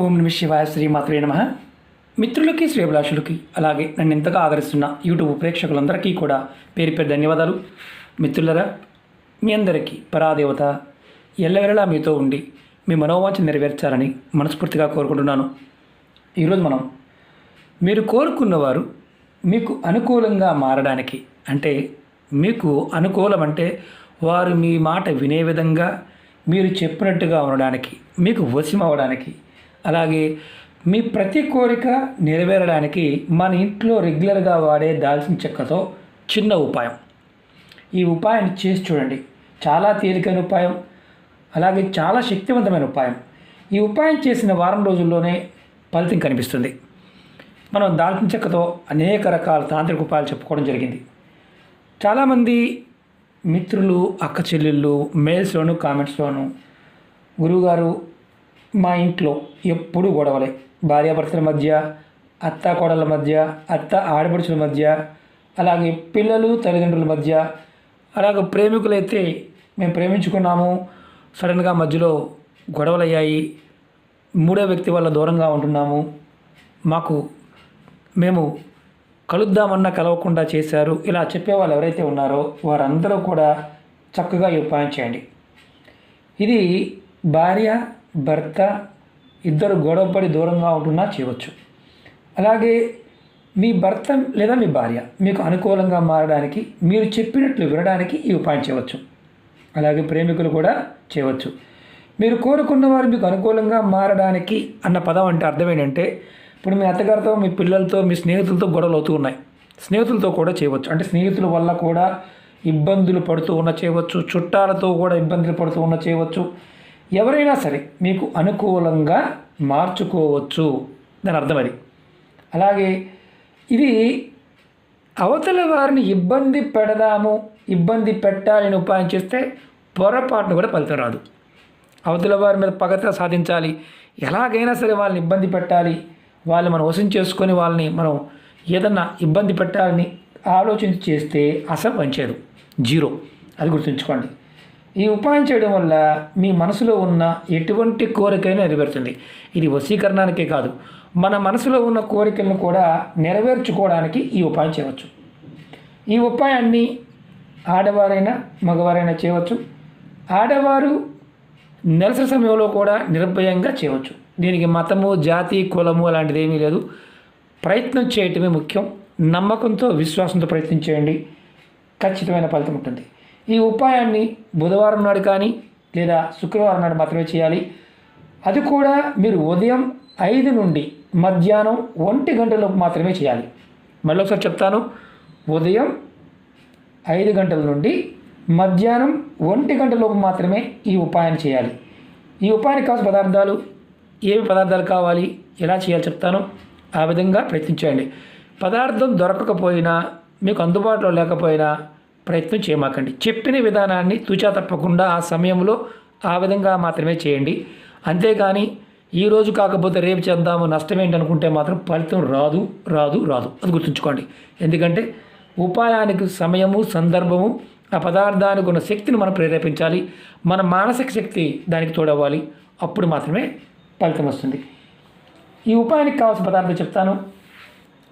ఓం నమ శివాయ శ్రీమాత్రే నమ. మిత్రులకి శ్రేభిలాషులకి అలాగే నన్ను ఇంతగా ఆదరిస్తున్న యూట్యూబ్ ప్రేక్షకులందరికీ కూడా పేరు పేరు ధన్యవాదాలు. మిత్రులరా మీ అందరికీ పరాదేవత ఎల్లవెల్లలా మీతో ఉండి మీ మనోవాంఛ నెరవేర్చాలని మనస్ఫూర్తిగా కోరుకుంటున్నాను. ఈరోజు మనం మీరు కోరుకున్నవారు మీకు అనుకూలంగా మారడానికి అంటే మీకు అనుకూలం అంటే వారు మీ మాట వినే విధంగా మీరు చెప్పినట్టుగా ఉండడానికి మీకు వశం అవ్వడానికి అలాగే మీ ప్రతి కోరిక నెరవేరడానికి మన ఇంట్లో రెగ్యులర్గా వాడే దాల్చిన చెక్కతో చిన్న ఉపాయం. ఈ ఉపాయాన్ని చేసి చూడండి. చాలా తేలికైన ఉపాయం అలాగే చాలా శక్తివంతమైన ఉపాయం. ఈ ఉపాయం చేసిన వారం రోజుల్లోనే ఫలితం కనిపిస్తుంది. మనం దాల్చిన చెక్కతో అనేక రకాల తాంత్రిక ఉపాయాలు చెప్పుకోవడం జరిగింది. చాలామంది మిత్రులు అక్క చెల్లెళ్ళు మెయిల్స్లోను కామెంట్స్లోను గురువుగారు మా ఇంట్లో ఎప్పుడు గొడవలే. భార్యాభర్తల మధ్య అత్త కోడళ్ళ మధ్య అత్త ఆడపడుచుల మధ్య అలాగే పిల్లలు తల్లిదండ్రుల మధ్య అలాగే ప్రేమికులైతే మేము ప్రేమించుకున్నాము. సడన్గా మధ్యలో గొడవలు అయ్యాయి మూడో వ్యక్తి వల్ల దూరంగా ఉంటున్నాము. మాకు మేము కలుద్దామన్నా కలవకుండా చేశారు. ఇలా చెప్పేవాళ్ళు ఎవరైతే ఉన్నారో వారందరూ కూడా చక్కగా ఈ ఉపాయం చేయండి. ఇది భార్య భర్త ఇద్దరు గొడవపడి దూరంగా ఉంటున్నా చేయవచ్చు. అలాగే మీ భర్త లేదా మీ భార్య మీకు అనుకూలంగా మారడానికి మీరు చెప్పినట్లు వినడానికి ఈ ఉపాయం చేయవచ్చు. అలాగే ప్రేమికులు కూడా చేయవచ్చు. మీరు కోరుకున్న వారు మీకు అనుకూలంగా మారడానికి అన్న పదం అంటే అర్థం ఏంటంటే ఇప్పుడు మీ అత్తగారితో మీ పిల్లలతో మీ స్నేహితులతో గొడవలు అవుతూ ఉన్నాయి. స్నేహితులతో కూడా చేయవచ్చు. అంటే స్నేహితుల వల్ల కూడా ఇబ్బందులు పడుతూ ఉన్న చేయవచ్చు. చుట్టాలతో కూడా ఇబ్బందులు పడుతూ ఉన్న చేయవచ్చు. ఎవరైనా సరే మీకు అనుకూలంగా మార్చుకోవచ్చు దాని అర్థం అది. అలాగే ఇది అవతల వారిని ఇబ్బంది పెడదాము ఇబ్బంది పెట్టాలని ఉపాయం చేస్తే పొరపాటును కూడా ఫలితం రాదు. అవతల వారి మీద పగత సాధించాలి. ఎలాగైనా సరే వాళ్ళని ఇబ్బంది పెట్టాలి. వాళ్ళని మనం వశం చేసుకొని వాళ్ళని మనం ఏదన్నా ఇబ్బంది పెట్టాలని ఆలోచించి చేస్తే అసలు పనిచేయదు జీరో. అది గుర్తుంచుకోండి. ఈ ఉపాయం చేయడం వల్ల మీ మనసులో ఉన్న ఎటువంటి కోరికైనా నెరవేరుతుంది. ఇది వశీకరణానికే కాదు. మన మనసులో ఉన్న కోరికలను కూడా నెరవేర్చుకోవడానికి ఈ ఉపాయం చేయవచ్చు. ఈ ఉపాయాన్ని ఆడవారైనా మగవారైనా చేయవచ్చు. ఆడవారు నెలసరి సమయంలో కూడా నిర్భయంగా చేయవచ్చు. దీనికి మతము జాతి కులము అలాంటిది ఏమీ లేదు. ప్రయత్నం చేయటమే ముఖ్యం. నమ్మకంతో విశ్వాసంతో ప్రయత్నం చేయండి. ఖచ్చితమైన ఫలితం ఉంటుంది. ఈ ఉపాయాన్ని బుధవారం నాడు కానీ లేదా శుక్రవారం నాడు మాత్రమే చేయాలి. అది కూడా మీరు ఉదయం ఐదు నుండి మధ్యాహ్నం ఒంటి గంటలకు మాత్రమే చేయాలి. మళ్ళీ ఒకసారి చెప్తాను. ఉదయం ఐదు గంటల నుండి మధ్యాహ్నం ఒంటి గంటలోపు మాత్రమే ఈ ఉపాయాన్ని చేయాలి. ఈ ఉపాయానికి కావాల్సిన పదార్థాలు ఏమి పదార్థాలు కావాలి ఎలా చేయాలి చెప్తాను. ఆ విధంగా ప్రయత్నించండి పదార్థం దొరకకపోయినా మీకు అందుబాటులో లేకపోయినా ప్రయత్నం చేయమాకండి. చెప్పిన విధానాన్ని తూచా తప్పకుండా ఆ సమయంలో ఆ విధంగా మాత్రమే చేయండి. అంతేగాని ఈ రోజు కాకపోతే రేపు చేద్దాము నష్టం ఏంటనుకుంటే మాత్రం ఫలితం రాదు రాదు రాదు. అది గుర్తుంచుకోండి. ఎందుకంటే ఉపాయానికి సమయము సందర్భము ఆ పదార్థానికి ఉన్న శక్తిని మనం ప్రేరేపించాలి. మన మానసిక శక్తి దానికి తోడవ్వాలి. అప్పుడు మాత్రమే ఫలితం వస్తుంది. ఈ ఉపాయానికి కావాల్సిన పదార్థం చెప్తాను.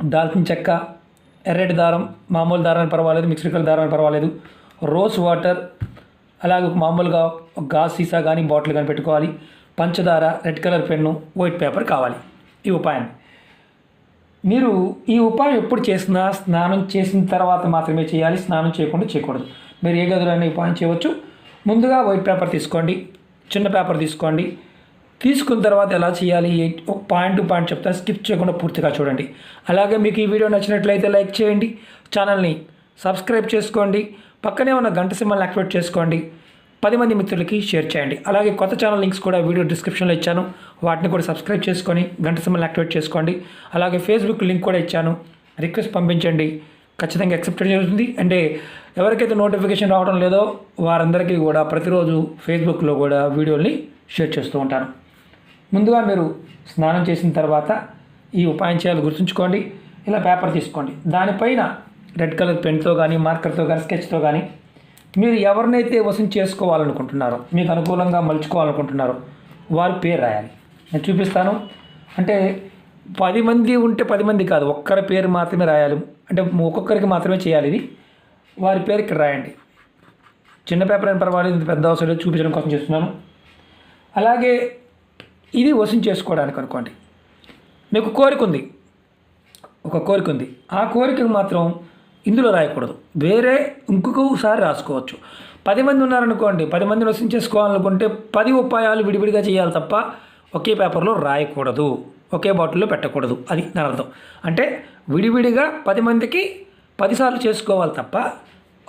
దాల్చిన చెక్క ఎర్రటి దారం మామూలు దారాన్ని పర్వాలేదు మిక్స్డ్ కలర్ దారాన్ని పర్వాలేదు. రోజ్ వాటర్ అలాగే ఒక మామూలుగా ఒక సీసా కానీ బాటిల్ కానీ పెట్టుకోవాలి. పంచదార red colour pen white paper కావాలి. ఈ ఉపాయం. మీరు ఈ ఉపాయం ఎప్పుడు చేసినా స్నానం చేసిన తర్వాత మాత్రమే చేయాలి. స్నానం చేయకుండా చేయకూడదు. మీరు ఏ గదిలోనే ఉపాయం చేయవచ్చు. ముందుగా వైట్ పేపర్ తీసుకోండి. చిన్న పేపర్ తీసుకోండి. తీసుకున్న తర్వాత ఎలా చేయాలి ఒక పాయింట్ టు పాయింట్ చెప్తాను స్కిప్ చేయకుండా పూర్తిగా చూడండి. అలాగే మీకు ఈ వీడియో నచ్చినట్లయితే లైక్ చేయండి ఛానల్ని సబ్స్క్రైబ్ చేసుకోండి పక్కనే ఉన్న గంట సింబల్ని యాక్టివేట్ చేసుకోండి పది మంది మిత్రులకి షేర్ చేయండి. అలాగే కొత్త ఛానల్ లింక్స్ కూడా వీడియో డిస్క్రిప్షన్లో ఇచ్చాను వాటిని కూడా సబ్స్క్రైబ్ చేసుకొని గంట సింబల్ యాక్టివేట్ చేసుకోండి. అలాగే ఫేస్బుక్ లింక్ కూడా ఇచ్చాను రిక్వెస్ట్ పంపించండి ఖచ్చితంగా యాక్సెప్ట్ చేస్తుంది అంటే ఎవరికైతే నోటిఫికేషన్ రావడం లేదో వారందరికీ కూడా ప్రతిరోజు ఫేస్బుక్లో కూడా వీడియోల్ని షేర్ చేస్తూ ఉంటాను. ముందుగా మీరు స్నానం చేసిన తర్వాత ఈ ఉపాయం చేయాలి గుర్తుంచుకోండి ఇలా పేపర్ తీసుకోండి. దానిపైన రెడ్ కలర్ పెన్తో కానీ మార్కర్తో కానీ స్కెచ్తో కానీ మీరు ఎవరినైతే వసం చేసుకోవాలనుకుంటున్నారో మీకు అనుకూలంగా మలుచుకోవాలనుకుంటున్నారో వారి పేరు రాయాలి. నేను చూపిస్తాను. అంటే పది మంది ఉంటే పది మంది కాదు ఒక్కరి పేరు మాత్రమే రాయాలి. అంటే ఒక్కొక్కరికి మాత్రమే చేయాలి ఇది. వారి పేరు ఇక్కడ రాయండి. చిన్న పేపర్ అయిన పర్వాలేదు పెద్ద అవసరం చూపించడం కోసం చేస్తున్నాను. అలాగే ఇది వసం చేసుకోవడానికి అనుకోండి. మీకు కోరిక ఉంది. ఒక కోరిక ఉంది. ఆ కోరికకు మాత్రం ఇందులో రాయకూడదు. వేరే ఇంకొకసారి రాసుకోవచ్చు. పది మంది ఉన్నారనుకోండి పది మందిని వసం చేసుకోవాలనుకుంటే పది ఉపాయాలు విడివిడిగా చేయాలి తప్ప ఒకే పేపర్లో రాయకూడదు. ఒకే బాటిల్లో పెట్టకూడదు. అది దాని అర్థం. అంటే విడివిడిగా పది మందికి పదిసార్లు చేసుకోవాలి తప్ప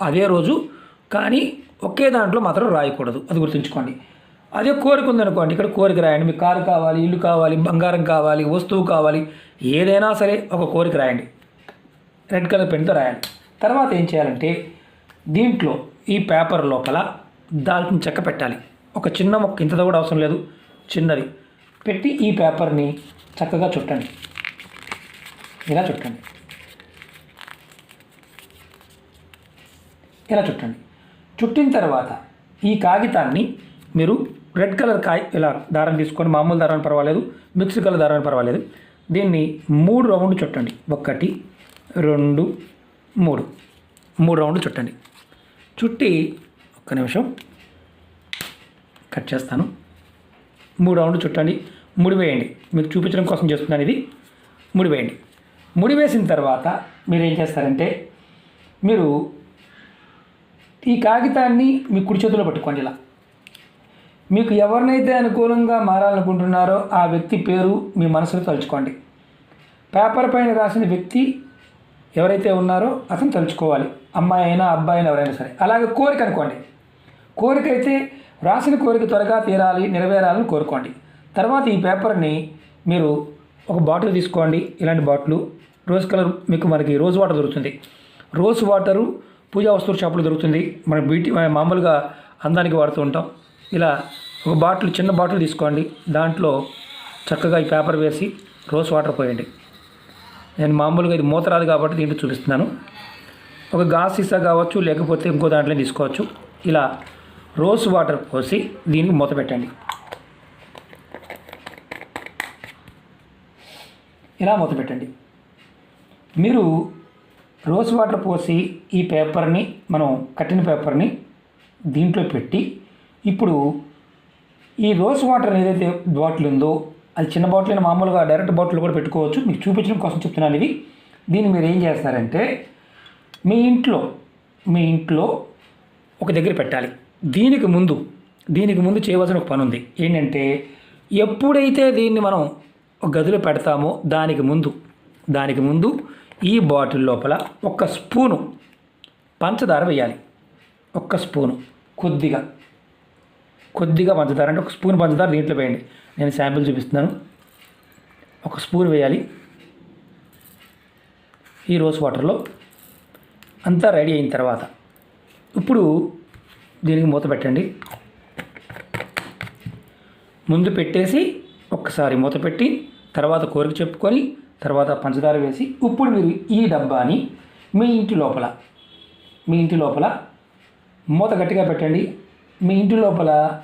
అదే రోజు కానీ ఒకే దాంట్లో మాత్రం రాయకూడదు. అది గుర్తుంచుకోండి. అదే కోరిక ఉందనుకోండి. ఇక్కడ కోరిక రాయండి. మీకు కారు కావాలి ఇల్లు కావాలి బంగారం కావాలి వస్తువు కావాలి ఏదైనా సరే ఒక కోరిక రాయండి. రెడ్ కలర్ పెన్తో రాయాలి తర్వాత ఏం చేయాలంటే దీంట్లో ఈ పేపర్ లోపల దాల్చిన చెక్క పెట్టాలి. ఒక చిన్న మొక్క ఇంతతో కూడా అవసరం లేదు. చిన్నది. పెట్టి ఈ పేపర్ని చక్కగా చుట్టండి. ఇలా చుట్టండి. ఇలా చుట్టండి. చుట్టిన తర్వాత ఈ కాగితాన్ని మీరు రెడ్ కలర్ కాయ ఇలా దారం తీసుకొని మామూలు దారం పర్వాలేదు మిక్స్డ్ కలర్ దారం పర్వాలేదు. దీన్ని మూడు రౌండ్ చుట్టండి. ఒకటి రెండు మూడు. మూడు రౌండ్లు చుట్టండి. చుట్టి ఒక్క నిమిషం కట్ చేస్తాను. మూడు రౌండ్లు చుట్టండి. ముడి వేయండి. మీకు చూపించడం కోసం చేస్తున్నాను ఇది. ముడి వేయండి. ముడి వేసిన తర్వాత మీరు ఏం చేస్తారంటే మీరు ఈ కాగితాన్ని మీ కుడి చేతిలో పట్టుకోండి ఇలా. మీకు ఎవరినైతే అనుకూలంగా మారాలనుకుంటున్నారో ఆ వ్యక్తి పేరు మీ మనసులో తలుచుకోండి. పేపర్ పైన రాసిన వ్యక్తి ఎవరైతే ఉన్నారో అతను తలుచుకోవాలి. అమ్మాయి అయినా అబ్బాయి అయినా ఎవరైనా సరే. అలాగే కోరిక అనుకోండి. కోరిక అయితే రాసిన కోరిక త్వరగా తీరాలి నెరవేరాలని కోరుకోండి. తర్వాత ఈ పేపర్ని మీరు ఒక బాటిల్ తీసుకోండి. ఇలాంటి బాటిల్. రోజ్ కలర్ మీకు మనకి రోజ్ వాటర్ దొరుకుతుంది. రోజ్ వాటరు పూజా వస్తువుల షాపులో దొరుకుతుంది. మన బ్యూటీ మామూలుగా అందానికి వాడుతూ ఉంటాం. ఇలా ఒక బాటిల్ చిన్న బాటిల్ తీసుకోండి. దాంట్లో చక్కగా ఈ పేపర్ వేసి రోజ్ వాటర్ పోయండి. నేను మామూలుగా ఇది మూత రాదు కాబట్టి దీంట్లో చూపిస్తున్నాను. ఒక గాస్ సీసా కావచ్చు లేకపోతే ఇంకో దాంట్లో తీసుకోవచ్చు. ఇలా రోజ్ వాటర్ పోసి దీనికి మూత పెట్టండి. ఇలా మూత పెట్టండి. మీరు రోజ్ వాటర్ పోసి ఈ పేపర్ని మనం కట్టిన పేపర్ని దీంట్లో పెట్టి ఇప్పుడు ఈ రోజ్ వాటర్ ఏదైతే బాటిల్ ఉందో అది చిన్న బాటిల్ అయినా మామూలుగా డైరెక్ట్ బాటిల్ కూడా పెట్టుకోవచ్చు. మీకు చూపించడం కోసం చెప్తున్నాను ఇది దీన్ని మీరు ఏం చేస్తారంటే మీ ఇంట్లో మీ ఇంట్లో ఒక దగ్గర పెట్టాలి. దీనికి ముందు దీనికి ముందు చేయవలసిన ఒక పని ఉంది ఏంటంటే ఎప్పుడైతే దీన్ని మనం ఒక గదిలో పెడతామో దానికి ముందు దానికి ముందు ఈ బాటిల్ లోపల ఒక స్పూను పంచదార వేయాలి. ఒక్క స్పూను. కొద్దిగా కొద్దిగా పంచదార అంటే ఒక స్పూన్ పంచదార దీంట్లో వేయండి. నేను శాంపిల్ చూపిస్తున్నాను. ఒక స్పూన్ వేయాలి. ఈ రోజ్ వాటర్లో అంతా రెడీ అయిన తర్వాత ఇప్పుడు దీనికి మూత పెట్టండి. ముందు పెట్టేసి ఒక్కసారి మూత పెట్టి తర్వాత కోరిక చెప్పుకొని తర్వాత పంచదార వేసి ఇప్పుడు మీరు ఈ డబ్బాని మీ ఇంటి లోపల మీ ఇంటి లోపల మూత గట్టిగా పెట్టండి. మీ ఇంటి లోపల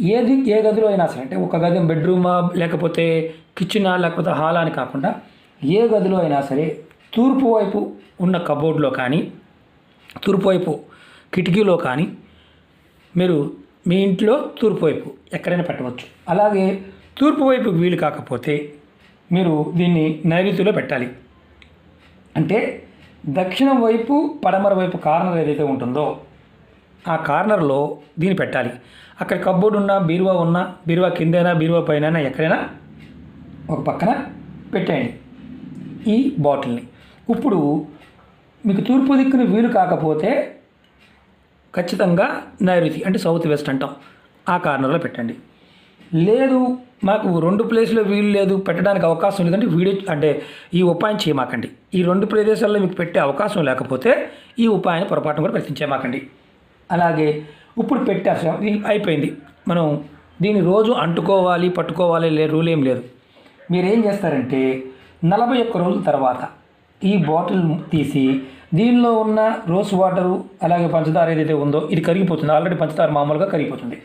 ఏది ఏ గదిలో అయినా సరే అంటే ఒక గది బెడ్రూమా లేకపోతే కిచెనా లేకపోతే హాలా అని కాకుండా ఏ గదిలో అయినా సరే తూర్పు వైపు ఉన్న కబోర్డ్లో కానీ తూర్పు వైపు కిటికీలో కానీ మీరు మీ ఇంట్లో తూర్పు వైపు ఎక్కడైనా పెట్టవచ్చు. అలాగే తూర్పు వైపు వీలు కాకపోతే మీరు దీన్ని నైరుతిలో పెట్టాలి. అంటే దక్షిణం వైపు పడమర వైపు కార్నర్ ఏదైతే ఉంటుందో ఆ కార్నర్లో దీన్ని పెట్టాలి. అక్కడ కబ్బోర్డ్ ఉన్నా బీరువా ఉన్నా బీరువా కిందైనా బీరువా పైన ఎక్కడైనా ఒక పక్కన పెట్టేయండి. ఈ బాటిల్ని. ఇప్పుడు మీకు తూర్పు దిక్కున వీలు కాకపోతే ఖచ్చితంగా నైరుతి అంటే సౌత్ వెస్ట్ అంటాం. ఆ కార్నర్లో పెట్టండి. లేదు మాకు రెండు ప్లేస్లో వీలు లేదు పెట్టడానికి అవకాశం లేదంటే వీడియో అంటే ఈ ఉపాయం చేయమాకండి. ఈ రెండు ప్రదేశాల్లో మీకు పెట్టే అవకాశం లేకపోతే ఈ ఉపాయాన్ని పొరపాటును కూడా ప్రయత్నించేమాకండి అలాగే ఇప్పుడు పెట్టేసాం అయిపోయింది. మనం దీన్ని రోజు అంటుకోవాలి పట్టుకోవాలి లే రూల్ ఏం లేదు. మీరు ఏం చేస్తారంటే నలభై ఒక్క రోజుల తర్వాత ఈ బాటిల్ తీసి దీనిలో ఉన్న రోస్ వాటరు అలాగే పంచదార ఏదైతే ఉందో ఇది కరిగిపోతుంది. ఆల్రెడీ పంచదార మామూలుగా కరిగిపోతుంది.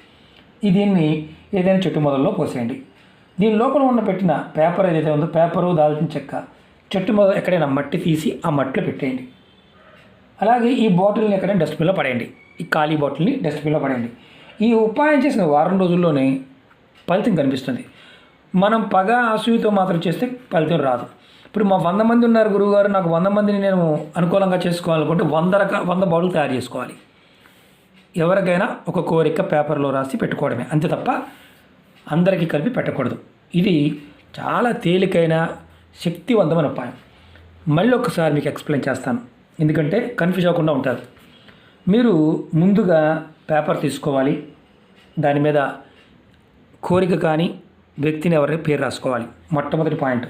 ఈ దీన్ని ఏదైనా చెట్టు మొదల్లో పోసేయండి దీని లోపల ఉన్న పెట్టిన పేపర్ ఏదైతే ఉందో పేపరు దాల్చిన చెక్క చెట్టు మొదలు ఎక్కడైనా మట్టి తీసి ఆ మట్టిలో పెట్టేయండి. అలాగే ఈ బాటిల్ని ఎక్కడైనా డస్ట్బిన్లో పడేయండి. ఈ ఖాళీ బాటిల్ని డస్ట్బిన్లో పడేయండి. ఈ ఉపాయం చేసిన వారం రోజుల్లోనే ఫలితం కనిపిస్తుంది. మనం పగ అసూయతో మాత్రం చేస్తే ఫలితం రాదు. ఇప్పుడు మా వంద మంది ఉన్నారు గురువుగారు నాకు వంద మందిని నేను అనుకూలంగా చేసుకోవాలనుకుంటే వంద రక వంద బాటిల్ తయారు చేసుకోవాలి. ఎవరికైనా ఒక కోరిక పేపర్లో రాసి పెట్టుకోవడమే. అంతే తప్ప అందరికీ కలిపి పెట్టకూడదు. ఇది చాలా తేలికైన శక్తివంతమైన ఉపాయం. మళ్ళీ ఒకసారి మీకు ఎక్స్ప్లెయిన్ చేస్తాను. ఎందుకంటే కన్ఫ్యూజ్ అవ్వకుండా ఉంటారు. మీరు ముందుగా పేపర్ తీసుకోవాలి. దాని మీద కోరిక కానీ వ్యక్తిని ఎవరి పేరు రాసుకోవాలి. మొట్టమొదటి పాయింట్.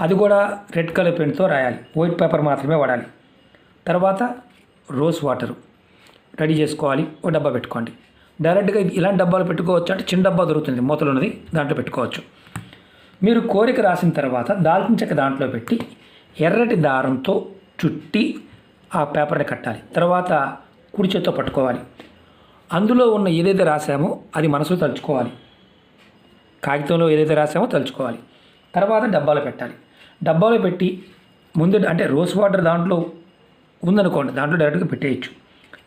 అది కూడా రెడ్ కలర్ పెయింట్తో రాయాలి. వైట్ పేపర్ మాత్రమే వాడాలి. తర్వాత రోజ్ వాటరు రెడీ చేసుకోవాలి. ఒక డబ్బా పెట్టుకోండి. డైరెక్ట్గా ఇలాంటి డబ్బాలు పెట్టుకోవచ్చు అంటే చిన్న డబ్బా దొరుకుతుంది. మూతలు ఉన్నది దాంట్లో పెట్టుకోవచ్చు. మీరు కోరిక రాసిన తర్వాత దాల్చిన చెక్క దాంట్లో పెట్టి ఎర్రటి దారంతో చుట్టి ఆ పేపర్ని కట్టాలి. తర్వాత కుడి చేత్తో పట్టుకోవాలి. అందులో ఉన్న ఏదైతే రాసామో అది మనసులో తలుచుకోవాలి. కాగితంలో ఏదైతే రాసామో తలుచుకోవాలి. తర్వాత డబ్బాలో పెట్టాలి. డబ్బాలో పెట్టి ముందు అంటే రోజ్ వాటర్ దాంట్లో ఉందనుకోండి దాంట్లో డైరెక్ట్గా పెట్టేయచ్చు.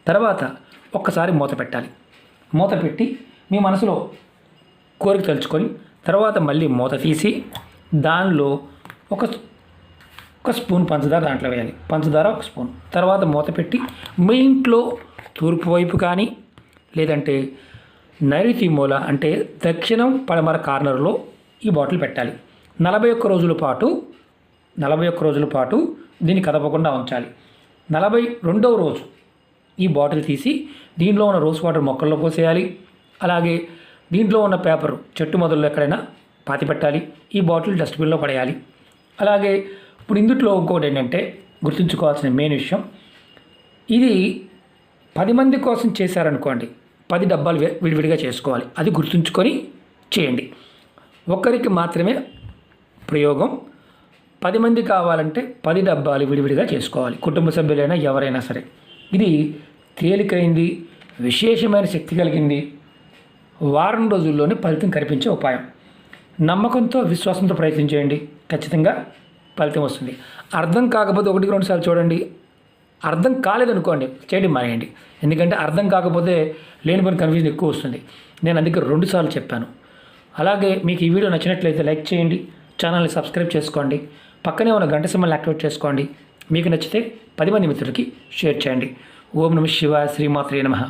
తర్వాత ఒక్కసారి మూత పెట్టాలి. మూత పెట్టి మీ మనసులో కోరిక తలుచుకొని తర్వాత మళ్ళీ మూత తీసి దానిలో ఒక ఒక స్పూన్ పంచదార దాంట్లో వేయాలి. పంచదార ఒక స్పూన్. తర్వాత మూత పెట్టి మీ ఇంట్లో తూర్పు వైపు కానీ లేదంటే నైరుతి మూల అంటే దక్షిణం పడమర కార్నర్లో ఈ బాటిల్ పెట్టాలి. నలభై ఒక్క రోజుల పాటు నలభై ఒక్క రోజుల పాటు దీన్ని కదపకుండా ఉంచాలి. నలభై రెండవ రోజు ఈ బాటిల్ తీసి దీంట్లో ఉన్న రోజ్ వాటర్ మొక్కల్లో పోసేయాలి. అలాగే దీంట్లో ఉన్న పేపర్ చెట్టు మొదల్లో ఎక్కడైనా పాతి పెట్టాలి. ఈ బాటిల్ డస్ట్బిన్లో పడేయాలి. అలాగే ఇప్పుడు ఇందుట్లో ఇంకోటి ఏంటంటే గుర్తుంచుకోవాల్సిన మెయిన్ విషయం. ఇది పది మంది కోసం చేశారనుకోండి పది డబ్బాలు విడివిడిగా చేసుకోవాలి. అది గుర్తుంచుకొని చేయండి. ఒక్కరికి మాత్రమే ప్రయోగం. పది మంది కావాలంటే పది డబ్బాలు విడివిడిగా చేసుకోవాలి. కుటుంబ సభ్యులైనా ఎవరైనా సరే. ఇది తేలికైంది విశేషమైన శక్తి కలిగింది. వారం రోజుల్లోనే ఫలితం కనిపించే ఉపాయం. నమ్మకంతో విశ్వాసంతో ప్రయత్నం చేయండి. ఖచ్చితంగా ఫలితం వస్తుంది. అర్థం కాకపోతే ఒకటికి రెండు సార్లు చూడండి. అర్థం కాలేదనుకోండి చేయడం మానేయండి. ఎందుకంటే అర్థం కాకపోతే లేని పని కన్ఫ్యూజన్ ఎక్కువ వస్తుంది. నేను అందుకే రెండు సార్లు చెప్పాను. అలాగే మీకు ఈ వీడియో నచ్చినట్లయితే లైక్ చేయండి ఛానల్ని సబ్స్క్రైబ్ చేసుకోండి పక్కనే ఉన్న గంట సింబల్ని యాక్టివేట్ చేసుకోండి. మీకు నచ్చితే పది మంది మిత్రులకి షేర్ చేయండి. ఓం నమ శివ శ్రీమాత్రే నమః.